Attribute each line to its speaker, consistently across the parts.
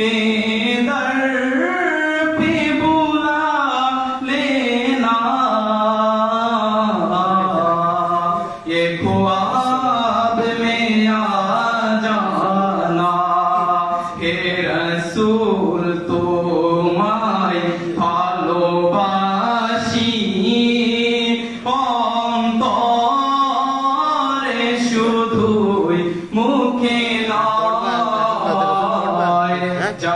Speaker 1: You.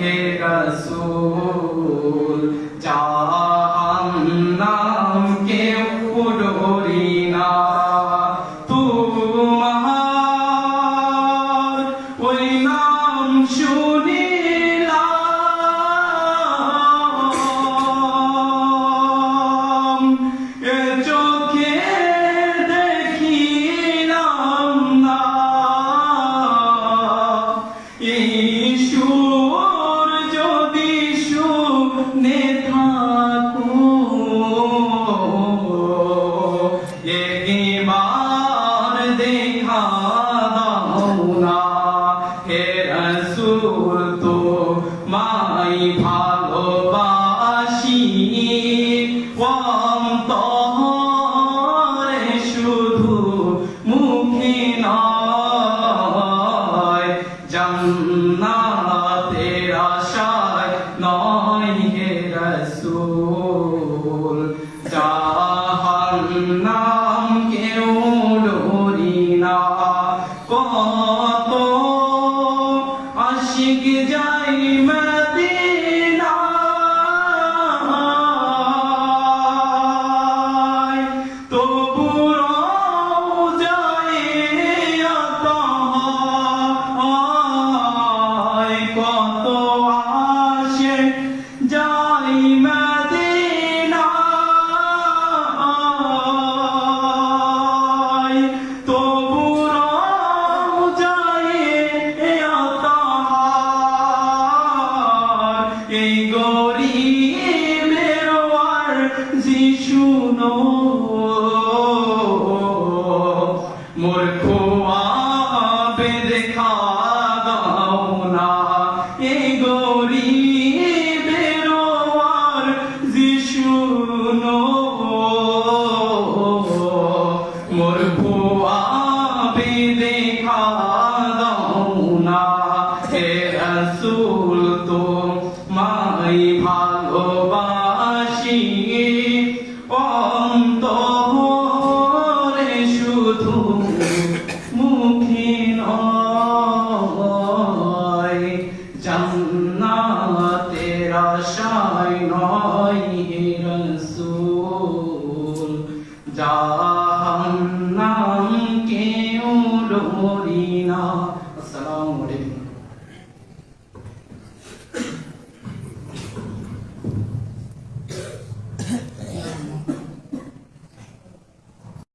Speaker 1: হে রসুল জাহান্নাম কেউ ডরি না। তোমার ওই নাম শুনিলাম এ দেখা দাও না হে রসুল তো মাই ভালোবাসি। অন্তরে শুধু মুখে নয়, জান্নাতের নয় হে রসুল। জাহান্নাম এই গরিবের আরজি শুনো মোর খোয়াবে দেখা দাও না এই গরিবের আরজি শুনো মোর খোয়াবে দেখা দাও না হে রসুল তো ভালোবাসি অন্তরে শুধু মুখে নয় জান্নাতের আশায় নয় রসুল যা